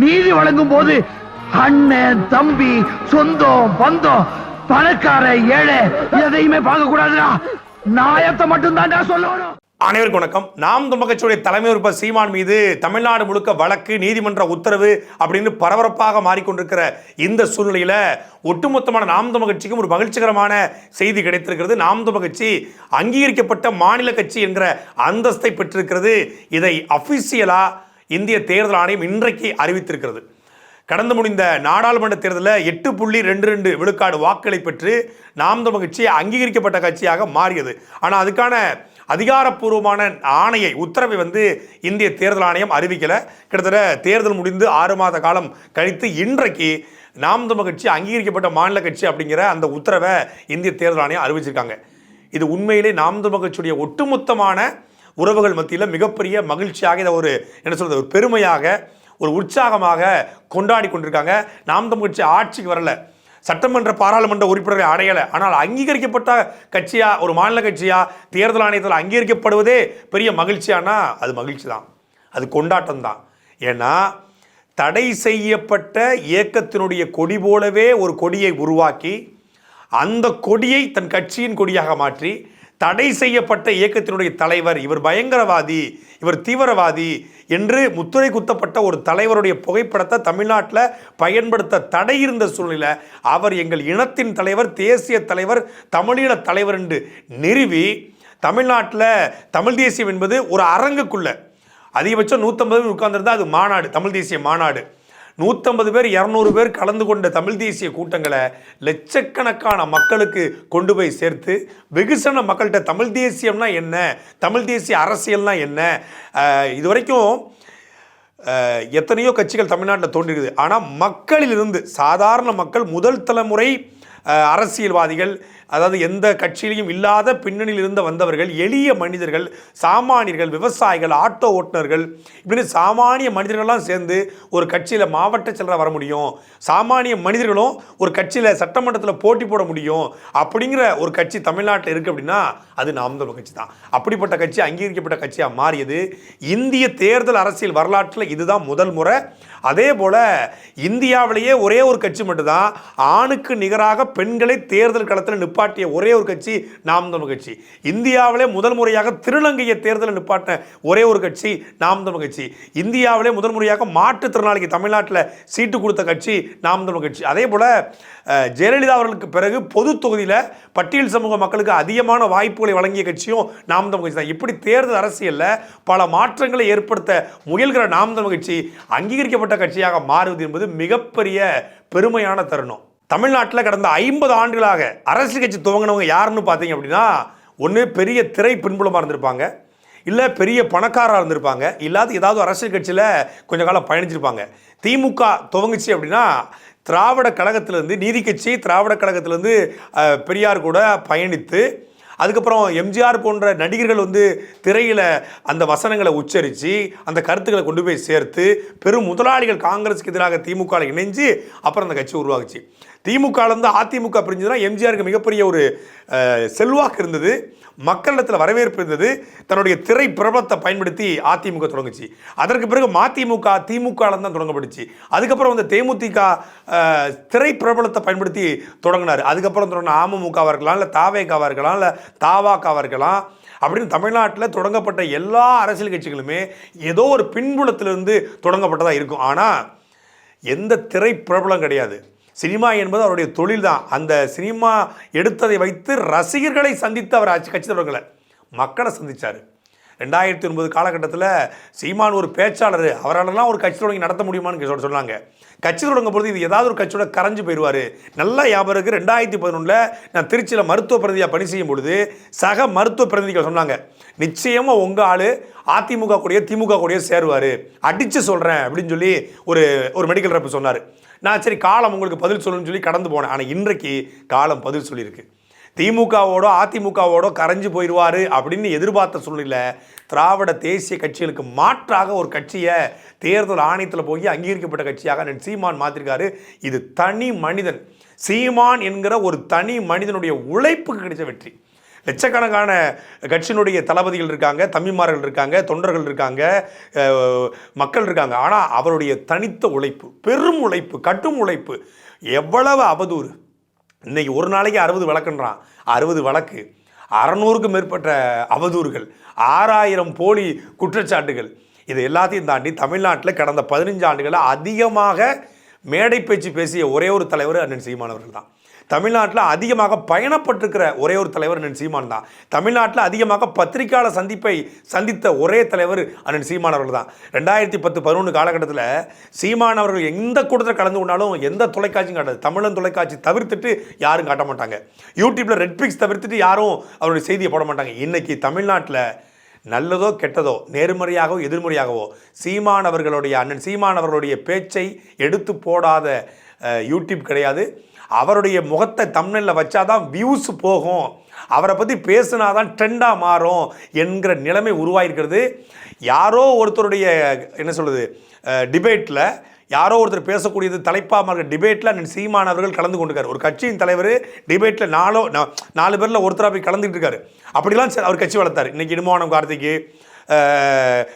நீதி வழங்கும் போது அண்ணன் தம்பி சொந்தம் பந்தம் பணக்கார ஏழை எதையுமே பார்க்க கூடாதுடா நாயத்தை மட்டும் தான்டா சொல்லணும். அனைவருக்கும் வணக்கம். நாம் தமிழகட்சியுடைய தலைமை உறுப்பினர் சீமான் மீது தமிழ்நாடு முழுக்க வழக்கு நீதிமன்ற உத்தரவு அப்படின்னு பரபரப்பாக மாறிக்கொண்டிருக்கிற இந்த சூழ்நிலையில் ஒட்டுமொத்தமான நாம் தமிழ் கட்சிக்கும் ஒரு மகிழ்ச்சிகரமான செய்தி கிடைத்திருக்கிறது. நாம் தமிழ் கட்சி அங்கீகரிக்கப்பட்ட மாநில கட்சி என்கிற அந்தஸ்தை பெற்றிருக்கிறது. இதை அபிஷியலா இந்திய தேர்தல் ஆணையம் இன்றைக்கு அறிவித்திருக்கிறது. கடந்து முடிந்த நாடாளுமன்ற தேர்தலில் எட்டு புள்ளி ரெண்டு ரெண்டு விழுக்காடு வாக்குகளை பெற்று நாம் தமிழ் கட்சி அங்கீகரிக்கப்பட்ட கட்சியாக மாறியது. ஆனால் அதுக்கான அதிகாரப்பூர்வமான ஆணையை உத்தரவை வந்து இந்திய தேர்தல் ஆணையம் அறிவிக்கலை. கிட்டத்தட்ட தேர்தல் முடிந்து ஆறு மாத காலம் கழித்து இன்றைக்கு நாம் தமிழ் கட்சி அங்கீகரிக்கப்பட்ட மாநில கட்சி அப்படிங்கிற அந்த உத்தரவை இந்திய தேர்தல் ஆணையம் அறிவிச்சிருக்காங்க. இது உண்மையிலே நாம் தமிழ் கட்சியுடைய ஒட்டுமொத்தமான உறவுகள் மத்தியில் மிகப்பெரிய மகிழ்ச்சியாக இதை ஒரு என்ன சொல்கிறது ஒரு பெருமையாக ஒரு உற்சாகமாக கொண்டாடி கொண்டிருக்காங்க. நாம் தமிழ் கட்சி ஆட்சிக்கு வரலை. சட்டமன்ற பாராளுமன்ற உறுப்பினர்களை அடையலை. ஆனால் அங்கீகரிக்கப்பட்ட கட்சியாக ஒரு மாநில கட்சியாக தேர்தல் ஆணையத்தில் அங்கீகரிக்கப்படுவதே பெரிய மகிழ்ச்சியானா அது மகிழ்ச்சி தான். அது கொண்டாட்டம் தான். ஏன்னா தடை செய்யப்பட்ட இயக்கத்தினுடைய கொடி போலவே ஒரு கொடியை உருவாக்கி அந்த கொடியை தன் கட்சியின் கொடியாக மாற்றி தடை செய்யப்பட்ட இயக்கத்தினுடைய தலைவர் இவர் பயங்கரவாதி இவர் தீவிரவாதி என்று முத்துரை குத்தப்பட்ட ஒரு தலைவருடைய புகைப்படத்தை தமிழ்நாட்டில் பயன்படுத்த தடை இருந்த சூழ்நிலை அவர் எங்கள் இனத்தின் தலைவர் தேசிய தலைவர் தமிழீழ தலைவர் என்று நிறுவி தமிழ்நாட்டில் தமிழ் தேசியம் என்பது ஒரு அரங்குக்குள்ள. அதிகபட்சம் நூற்றம்பது உட்கார்ந்துருந்தால் அது மாநாடு தமிழ் தேசிய மாநாடு. நூற்றம்பது பேர் இரநூறு பேர் கலந்து கொண்ட தமிழ் தேசிய கூட்டங்களை லட்சக்கணக்கான மக்களுக்கு கொண்டு போய் சேர்த்து வெகுசன மக்கள்கிட்ட தமிழ் தேசியம்னா என்ன தமிழ் தேசிய அரசியல்னா என்ன இது வரைக்கும் எத்தனையோ கட்சிகள் தமிழ்நாட்டில் தோன்றிருக்குது. ஆனால் மக்களிலிருந்து சாதாரண மக்கள் முதல் தலைமுறை அரசியல்வாதிகள் அதாவது எந்த கட்சியிலையும் இல்லாத பின்னணியில் இருந்து வந்தவர்கள் எளிய மனிதர்கள் சாமானியர்கள் விவசாயிகள் ஆட்டோ ஓட்டுநர்கள் இப்படின்னு சாமானிய மனிதர்கள்லாம் சேர்ந்து ஒரு கட்சியில் மாவட்ட செயலராக வர முடியும். சாமானிய மனிதர்களும் ஒரு கட்சியில் சட்டமன்றத்தில் போட்டி போட முடியும். அப்படிங்கிற ஒரு கட்சி தமிழ்நாட்டில் இருக்குது அப்படின்னா அது நாம் தமிழ் கட்சி தான். அப்படிப்பட்ட கட்சி அங்கீகரிக்கப்பட்ட கட்சியாக மாறியது. இந்திய தேர்தல் அரசியல் வரலாற்றில் இதுதான் முதல் முறை. அதே போல் இந்தியாவிலேயே ஒரே ஒரு கட்சி மட்டும்தான். ஆணுக்கு நிகராக பெண்களை தேர்தல் களத்தில் நிற்ப நிப்பாட்டிய ஒரே ஒரு கட்சி நாம் தமிழ் கட்சி. இந்தியாவிலே முதல் முறையாக திருநங்கையை தேர்தலில் நிப்பாட்டின ஒரே ஒரு கட்சி நாம் தமிழ் கட்சி. இந்தியாவிலே முதல் முறையாக மாற்றுத்திறனாளிக்கு தமிழ்நாட்டில் சீட்டு கொடுத்த கட்சி நாம் தமிழ் கட்சி. அதே போல் ஜெயலலிதா அவர்களுக்கு பிறகு பொது தொகுதியில் பட்டியல் சமூக மக்களுக்கு அதிகமான வாய்ப்புகளை வழங்கிய கட்சியும் நாம் தமிழ் கட்சி தான். இப்படி தேர்தல் அரசியலில் பல மாற்றங்களை ஏற்படுத்த முயல்கிற நாம் தமிழ் கட்சி அங்கீகரிக்கப்பட்ட கட்சியாக மாறுவது என்பது மிகப்பெரிய பெருமையான தருணம். தமிழ்நாட்டில் கடந்த ஐம்பது ஆண்டுகளாக அரசியல் கட்சி துவங்கினவங்க யாருன்னு பார்த்தீங்க அப்படின்னா ஒன்று பெரிய திரை பின்புலமாக இருந்திருப்பாங்க. இல்லை பெரிய பணக்காரராக இருந்திருப்பாங்க. இல்லாத ஏதாவது அரசியல் கட்சியில் கொஞ்ச காலம் பயணிச்சிருப்பாங்க. திமுக துவங்குச்சு அப்படின்னா திராவிட கழகத்திலேருந்து நீதி கட்சி திராவிட கழகத்திலேருந்து பெரியார் கூட பயணித்து அதுக்கப்புறம் எம்ஜிஆர் போன்ற நடிகர்கள் வந்து திரையில் அந்த வசனங்களை உச்சரித்து அந்த கருத்துக்களை கொண்டு போய் சேர்த்து பெரும் முதலாளிகள் காங்கிரஸுக்கு எதிராக திமுக இணைஞ்சு அப்புறம் அந்த கட்சி உருவாகுச்சு. திமுகலேருந்து அதிமுக பிரிஞ்சதுன்னா எம்ஜிஆருக்கு மிகப்பெரிய ஒரு செல்வாக்கு இருந்தது. மக்களிடத்தில் வரவேற்பு இருந்தது. தன்னுடைய திரை பிரபலத்தை பயன்படுத்தி அதிமுக தொடங்குச்சு. அதற்கு பிறகு மதிமுக திமுகலேருந்து தான் தொடங்கப்பட்டுச்சு. அதுக்கப்புறம் வந்து தேமுதிக திரை பிரபலத்தை பயன்படுத்தி தொடங்கினார். அதுக்கப்புறம் தொடங்கின அமமுகவாக இருக்கலாம் இல்லை தாவேகாவாக இருக்கலாம் இல்லை தாவாக்காவாக இருக்கலாம். அப்படின்னு தமிழ்நாட்டில் தொடங்கப்பட்ட எல்லா அரசியல் கட்சிகளுமே ஏதோ ஒரு பின்புலத்திலிருந்து தொடங்கப்பட்டதாக இருக்கும். ஆனால் எந்த திரை பிரபலம் கிடையாது. சினிமா என்பது அவருடைய தொழில் தான் அந்த சினிமா எடுத்ததை வைத்து ரசிகர்களை சந்தித்து அவர் ஆட்சி கட்சி தொடங்கலை மக்களை சந்திச்சார். ரெண்டாயிரத்தி ஒன்பது காலகட்டத்தில் சீமான் ஒரு பேச்சாளர். அவராலலாம் ஒரு கட்சி தொடங்கி நடத்த முடியுமான்னு சொல்ல சொன்னாங்க. கட்சி தொடங்கும் பொழுது இது ஏதாவது ஒரு கட்சியோட கரைஞ்சு போயிடுவார். நல்லா ஞாபகம் ரெண்டாயிரத்தி பதினொன்றில் நான் திருச்சியில் மருத்துவ பிரதிநிதியாக பணி செய்யும் பொழுது சக மருத்துவ பிரதிநிதிகள் சொன்னாங்க நிச்சயமாக உங்கள் ஆள் அதிமுக கூடயே திமுக கூடயே சேருவார். அடித்து சொல்கிறேன் அப்படின்னு சொல்லி ஒரு ஒரு மெடிக்கல் ரப்பு சொன்னார். நான் சரி காலம் உங்களுக்கு பதில் சொல்லணும்னு சொல்லி கடந்து போனேன். ஆனால் இன்றைக்கு காலம் பதில் சொல்லியிருக்கு. திமுகவோடோ அதிமுகவோடோ கரைஞ்சு போயிடுவார் அப்படின்னு எதிர்பார்த்த சூழ்நிலை திராவிட தேசிய கட்சிகளுக்கு மாற்றாக ஒரு கட்சியை தேர்தல் ஆணையத்தில் போய் அங்கீகரிக்கப்பட்ட கட்சியாக சீமான் மாற்றிருக்காரு இது தனி மனிதன். சீமான் என்கிற ஒரு தனி மனிதனுடைய உழைப்புக்கு கிடைச்ச வெற்றி. லட்சக்கணக்கான கட்சியினுடைய தளபதிகள் இருக்காங்க தம்பிமார்கள் இருக்காங்க தொண்டர்கள் இருக்காங்க மக்கள் இருக்காங்க. ஆனால் அவருடைய தனித்த உழைப்பு பெரும் உழைப்பு கட்டும் உழைப்பு எவ்வளவு அவதூறு. இன்னைக்கு ஒரு நாளைக்கு அறுபது வழக்குன்றான். அறுபது வழக்கு அறநூறுக்கும் மேற்பட்ட அவதூறுகள் ஆறாயிரம் போலி குற்றச்சாட்டுகள். இது எல்லாத்தையும் தாண்டி தமிழ்நாட்டில் கடந்த பதினஞ்சு ஆண்டுகளில் அதிகமாக மேடை பேச்சு பேசிய ஒரே ஒரு தலைவர் அண்ணன் சீமானவர்கள் தான். தமிழ்நாட்டில் அதிகமாக பயணப்பட்டிருக்கிற ஒரே ஒரு தலைவர் அண்ணன் சீமான் தான். தமிழ்நாட்டில் அதிகமாக பத்திரிகையாளர் சந்திப்பை சந்தித்த ஒரே தலைவர் அண்ணன் சீமான் அவர்கள் தான். ரெண்டாயிரத்தி பத்து பதினொன்று காலகட்டத்தில் சீமான் அவர்கள் எந்த கூட்டத்தில் கலந்து கொண்டாலும் எந்த தொலைக்காட்சியும் காட்டாது. தமிழன் தொலைக்காட்சி தவிர்த்துட்டு யாரும் காட்ட மாட்டாங்க. யூடியூப்பில் ரெட்பிக்ஸ் தவிர்த்துட்டு யாரும் அவருடைய செய்தியை போட மாட்டாங்க. இன்றைக்கி தமிழ்நாட்டில் நல்லதோ கெட்டதோ நேர்மறையாகவோ எதிர்மறையாகவோ சீமான் அவர்களுடைய அண்ணன் சீமான் அவர்களுடைய பேச்சை எடுத்து போடாத யூடியூப் கிடையாது. அவருடைய முகத்தை தமிழில் வச்சாதான் வியூஸ் போகும். அவரை பற்றி பேசுனாதான் ட்ரெண்டாக மாறும் என்கிற நிலைமை உருவாயிருக்கிறது. யாரோ ஒருத்தருடைய என்ன சொல்கிறது டிபேட்டில் யாரோ ஒருத்தர் பேசக்கூடியது தலைப்பாக இருக்கிற டிபேட்டில் அண்ணன் சீமான் அவர்கள் கலந்து கொண்டிருக்காரு. ஒரு கட்சியின் தலைவர் டிபேட்டில் நாலோ நா- நாலு பேரில் ஒருத்தராக போய் கலந்துக்கிட்டு இருக்காரு. அப்படிலாம் அவர் கட்சி வளர்த்தார். இன்றைக்கி இடுமானம் கார்த்திக்கு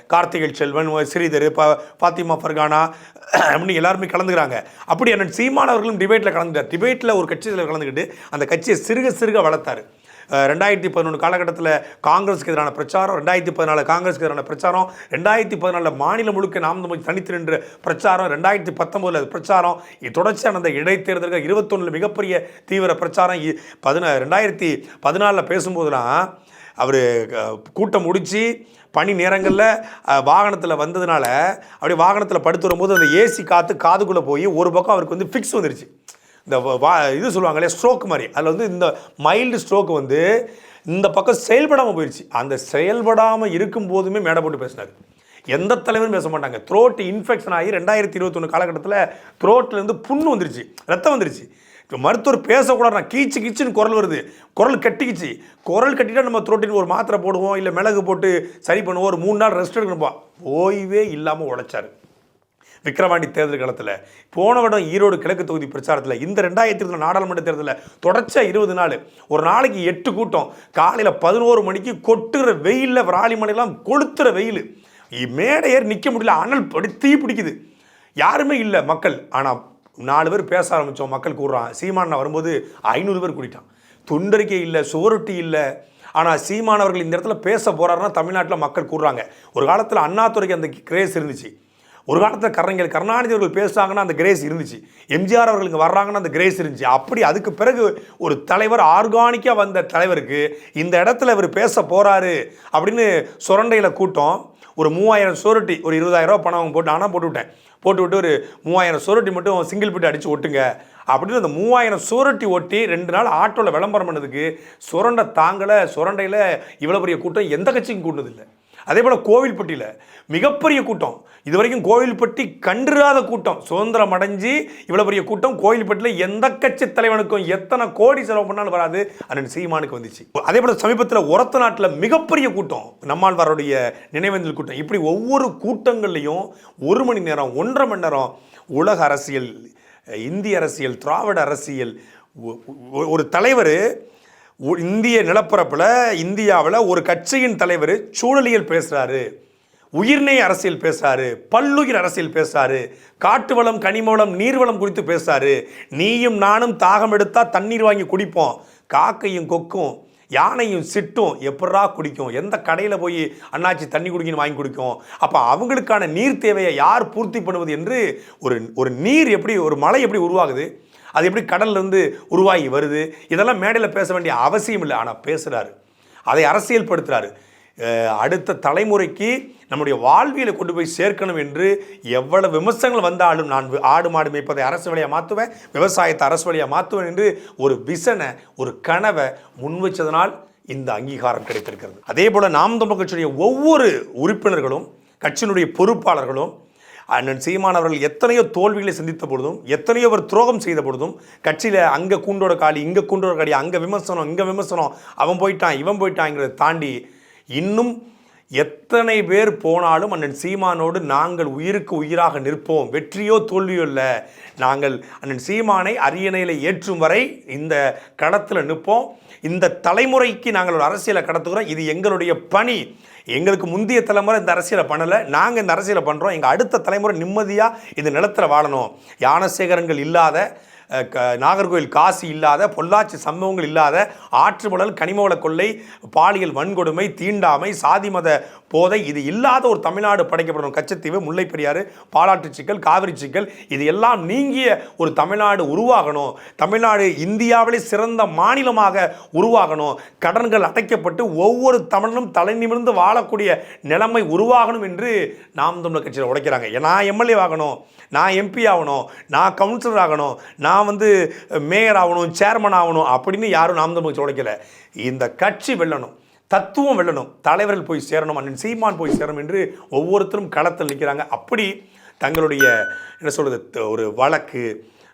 கார்த்திகை செல்வன் ஸ்ரீதர் பா பாத்திமா ஃபர்கானா அப்படின்னு எல்லாருமே கலந்துக்கிறாங்க. அப்படி அண்ணன் சீமானவர்களும் டிபேட்டில் கலந்துட்டார். டிபேட்டில் ஒரு கட்சி கலந்துக்கிட்டு அந்த கட்சியை சிறுக சிறுக வளர்த்தார். ரெண்டாயிரத்தி பதினொன்று காலகட்டத்தில் காங்கிரஸுக்கு எதிரான பிரச்சாரம் ரெண்டாயிரத்தி பதினாலு காங்கிரஸுக்கு எதிரான பிரச்சாரம் ரெண்டாயிரத்தி பதினாலில் மாநிலம் முழுக்க நாம் தமிழ் தனித்து நின்று பிரச்சாரம் ரெண்டாயிரத்தி பத்தொம்போதில் பிரச்சாரம். தொடர்ச்சியான அந்த இடைத்தேர்தலுக்கு இருபத்தொன்னில் மிகப்பெரிய தீவிர பிரச்சாரம். இ- ரெண்டாயிரத்தி பதினாலில் பேசும்போதெல்லாம் அவர் கூட்டம் முடித்து பனி நேரங்களில் வாகனத்தில் வந்ததுனால அப்படியே வாகனத்தில் படுத்து வரும்போது அந்த ஏசி காற்று காதுக்குள்ளே போய் ஒரு பக்கம் அவருக்கு வந்து ஃபிக்ஸ் வந்துருச்சு. இந்த வா இது சொல்லுவாங்களே ஸ்ட்ரோக் மாதிரி. அதில் வந்து இந்த மைல்டு ஸ்ட்ரோக் வந்து இந்த பக்கம் செயல்படாமல் போயிடுச்சு அந்த செயல்படாமல் இருக்கும் போதுமே மேடை போட்டு பேசினார். எந்த தலைவரும் பேச மாட்டாங்க. த்ரோட் இன்ஃபெக்ஷன் ஆகி ரெண்டாயிரத்தி இருபத்தொன்று காலகட்டத்தில் த்ரோட்லேருந்து புண்ணு வந்துருச்சு ரத்தம் வந்துருச்சு. இப்போ மருத்துவர் பேசக்கூடாது நான் கீச்சு கீச்சுன்னு குரல் வருது. குரல் கட்டிக்கிச்சு. குரல் கட்டிட்டா நம்ம த்ரோட்டின் ஒரு மாத்திரை போடுவோம் இல்லை மிளகு போட்டு சரி பண்ணுவோம் ஒரு மூணு நாள் ரெஸ்ட் எடுக்கணும்பா. ஓய்வே இல்லாமல் உழைச்சாரு. விக்ரவாண்டி தேர்தல் காலத்தில் போன வருடம் ஈரோடு கிழக்கு தொகுதி பிரச்சாரத்தில் இந்த ரெண்டாயிரத்தி இருபது நாடாளுமன்ற தேர்தலில் தொடர்ச்சியாக இருபது நாள். ஒரு நாளைக்கு எட்டு கூட்டம். காலையில் பதினோரு மணிக்கு கொட்டுற வெயிலில் விராலிமலையெல்லாம் கொளுத்துற வெயில். மேடையர் நிற்க முடியல. அனல் படி தீ பிடிக்குது. யாருமே இல்லை மக்கள். ஆனால் நாலு பேர் பேச ஆரம்பித்தோம் மக்கள் கூடுறான். சீமான் வரும்போது ஐநூறு பேர் கூட்டிட்டான் துண்டறிக்கை இல்லை சுவரொட்டி இல்லை. ஆனால் சீமானவர்கள் இந்த இடத்துல பேச போகிறாருன்னா தமிழ்நாட்டில் மக்கள் கூடுறாங்க. ஒரு காலத்தில் அண்ணாத்துறைக்கு அந்த கிரேஸ் இருந்துச்சு. ஒரு காலத்தில் கலைஞர் கருணாநிதி அவர்கள் பேசுகிறாங்கன்னா அந்த கிரேஸ் இருந்துச்சு. எம்ஜிஆர் அவர்கள் இங்கே வர்றாங்கன்னா அந்த கிரேஸ் இருந்துச்சு. அப்படி அதுக்கு பிறகு ஒரு தலைவர் ஆர்கானிக்காக வந்த தலைவருக்கு இந்த இடத்துல இவர் பேச போகிறாரு அப்படின்னு சுரண்டையில் கூட்டம். ஒரு மூவாயிரம் சோரட்டி ஒரு இருபதாயிரம் ரூபா பணம் போட்டு ஆனால் போட்டு விட்டேன். போட்டு விட்டு ஒரு மூவாயிரம் சோரட்டி மட்டும் சிங்கிள் பிட்டு அடித்து ஒட்டுங்க. அப்படின்னு அந்த மூவாயிரம் சோரட்டி ஒட்டி ரெண்டு நாள் ஆட்டோவில் விளம்பரம் பண்ணதுக்கு சுரண்டை தாங்கலை சுரண்டையில் இவ்வளோ பெரிய கூட்டம் எந்த கட்சிக்கும் கூட்டினதில்லை அதே போல் கோவில்பட்டியில் மிகப்பெரிய கூட்டம். இது வரைக்கும் கோவில்பட்டி கண்டிராத கூட்டம். சுதந்திரம் அடைஞ்சு இவ்வளோ பெரிய கூட்டம் கோவில்பட்டியில் எந்த கட்சி தலைவனுக்கும் எத்தனை கோடி செலவு பண்ணாலும் வராது அண்ணன் சீமானுக்கு வந்துச்சு. அதே போல் சமீபத்தில் உரத்த நாட்டில் மிகப்பெரிய கூட்டம் நம்மாழ்வாருடைய நினைவேந்தல் கூட்டம். இப்படி ஒவ்வொரு கூட்டங்கள்லையும் ஒரு மணி நேரம் ஒன்றரை மணி நேரம் உலக அரசியல் இந்திய அரசியல் திராவிட அரசியல் ஒ- ஒரு தலைவர் இந்திய நிலப்பரப்பில் இந்தியாவில் ஒரு கட்சியின் தலைவர் சூழலியல் பேசுகிறாரு உயிர்நெய் அரசியல் பேசுறாரு. பல்லுயிர் அரசியல் பேசுறாரு. காட்டு வளம் கனிமவளம் நீர்வளம் குறித்து பேசுறாரு. நீயும் நானும் தாகம் எடுத்தால் தண்ணீர் வாங்கி குடிப்போம். காக்கையும் கொக்கும் யானையும் சிட்டும் எப்படா குடிக்கும்? எந்த கடையில் போய் அண்ணாச்சி தண்ணி குடிக்கணும் வாங்கி குடிக்கும்? அப்போ அவங்களுக்கான நீர் தேவையை யார் பூர்த்தி பண்ணுவது என்று ஒரு ஒரு நீர் எப்படி ஒரு மலை எப்படி உருவாகுது? அது எப்படி கடல்லேருந்து உருவாகி வருது? இதெல்லாம் மேடையில் பேச வேண்டிய அவசியம் இல்லை. ஆனால் பேசுகிறாரு அதை அரசியல்படுத்துகிறாரு அடுத்த தலைமுறைக்கு நம்முடைய வாழ்வியலை கொண்டு போய் சேர்க்கணும் என்று எவ்வளவு விமர்சனங்கள் வந்தாலும் நான் ஆடு மாடு மேய்ப்பதை அரசு வழியாக மாற்றுவேன் விவசாயத்தை அரசு வழியாக மாற்றுவேன் என்று ஒரு விசனை ஒரு கனவை முன் வச்சதனால் இந்த அங்கீகாரம் கிடைத்திருக்கிறது. அதே போல் நாம் தமிழ் கட்சியுடைய ஒவ்வொரு உறுப்பினர்களும் கட்சியினுடைய பொறுப்பாளர்களும் அண்ணன் சீமான் அவர்கள் எத்தனையோ தோல்விகளை சந்தித்த பொழுதும் எத்தனையோ அவர் துரோகம் செய்த பொழுதும் கட்சியில் அங்கே கூண்டோட காலி இங்கே கூண்டோட காலி அங்கே விமர்சனம் இங்கே விமர்சனம் அவன் போயிட்டான் இவன் போயிட்டாங்கிறத தாண்டி இன்னும் எத்தனை பேர் போனாலும் அண்ணன் சீமானோடு நாங்கள் உயிருக்கு உயிராக நிற்போம். வெற்றியோ தோல்வியோ இல்லை. நாங்கள் அண்ணன் சீமானை அரியணையில் ஏற்றும் வரை இந்த கடத்தில் நிற்போம். இந்த தலைமுறைக்கு நாங்கள் ஒரு அரசியலை கடத்துகிறோம். இது எங்களுடைய பணி. எங்களுக்கு முந்தைய தலைமுறை இந்த அரசியலை பண்ணலை. நாங்கள் இந்த அரசியலை பண்ணுறோம் எங்கள் அடுத்த தலைமுறை நிம்மதியாக இந்த நிலத்தில் வாழணும். யானசேகரங்கள் இல்லாத நாகர்கோவில் காசு இல்லாத பொள்ளாச்சி சம்பவங்கள் இல்லாத ஆற்றுமணல் கனிமவள கொள்ளை பாலியல் வன்கொடுமை தீண்டாமை சாதி மத போதை இது இல்லாத ஒரு தமிழ்நாடு படைக்கப்படணும் கச்சத்தீவு முல்லைப்பெரியாறு பாலாற்று சிக்கல் காவிரி சிக்கல் இது எல்லாம் நீங்கிய ஒரு தமிழ்நாடு உருவாகணும். தமிழ்நாடு இந்தியாவிலே சிறந்த மாநிலமாக உருவாகணும். கடன்கள் அடைக்கப்பட்டு ஒவ்வொரு தமிழனும் தலை நிமிர்ந்து வாழக்கூடிய நிலைமை உருவாகணும் என்று நாம் தமிழர் கட்சியில் உடைக்கிறாங்க. நான் எம்எல்ஏ ஆகணும் நான் எம்பி ஆகணும் நான் கவுன்சிலர் ஆகணும் நான் நான் வந்து மேயர் ஆகணும் சேர்மன் ஆகணும் அப்படின்னு யாரும் நாம் தமிழ் கட்சி இந்த கட்சி வெல்லணும் தத்துவம் வெல்லணும் தலைவர்கள் போய் சேரணும் அண்ணன் சீமான் போய் சேரணும் என்று ஒவ்வொருத்தரும் களத்தில் நிற்கிறாங்க. அப்படி தங்களுடைய என்ன சொல்கிறது ஒரு வழக்கு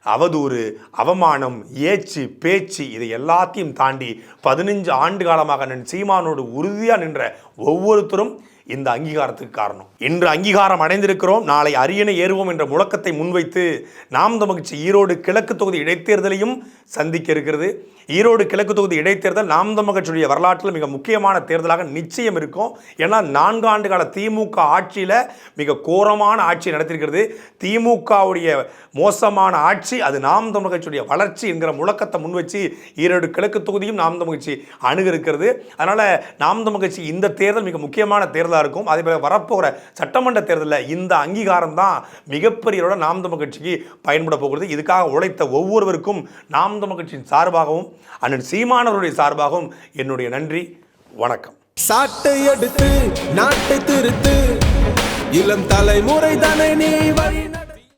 அவதூறு அவமானம் ஏச்சு பேச்சு இதை எல்லாத்தையும் தாண்டி பதினஞ்சு ஆண்டு காலமாக அண்ணன் சீமானோடு உறுதியாக நின்ற ஒவ்வொருத்தரும் இந்த அங்கீகாரத்துக்கு காரணம். இன்று அங்கீகாரம் அடைந்திருக்கிறோம். நாளை அரியணை ஏறுவோம் என்ற முழக்கத்தை முன்வைத்து நாம் தமிழ்ச்சி ஈரோடு கிழக்கு தொகுதி இடைத்தேர்தலையும் சந்திக்க இருக்கிறது. ஈரோடு கிழக்கு தொகுதி இடைத்தேர்தல் நாம் தமிழ் வரலாற்றில் மிக முக்கியமான தேர்தலாக நிச்சயம் இருக்கும். ஏன்னா நான்கு ஆண்டு கால திமுக ஆட்சியில் மிக கோரமான ஆட்சி நடத்திருக்கிறது திமுகவுடைய மோசமான ஆட்சி அது நாம் தமிழ் வளர்ச்சி என்கிற முழக்கத்தை முன்வச்சு ஈரோடு கிழக்கு தொகுதியும் நாம் தமிழ் அணுக இருக்கிறது. அதனால் நாம் தமிழ் இந்த தேர்தல் மிக முக்கியமான தேர்தல் தேர்தலாக இருக்கும். அதே போல வரப்போகிற சட்டமன்ற தேர்தலில் இந்த அங்கீகாரம் தான் மிகப்பெரிய நாம் தமிழ் கட்சிக்கு பயன்பட போகிறது. இதுக்காக உழைத்த ஒவ்வொருவருக்கும் நாம் தமிழ் கட்சியின் சார்பாகவும் அண்ணன் சீமானவருடைய சார்பாகவும் என்னுடைய நன்றி. வணக்கம். சாட்டை எடுத்து நாட்டை திருத்து இளம் தலைமுறை தானே நீ வழி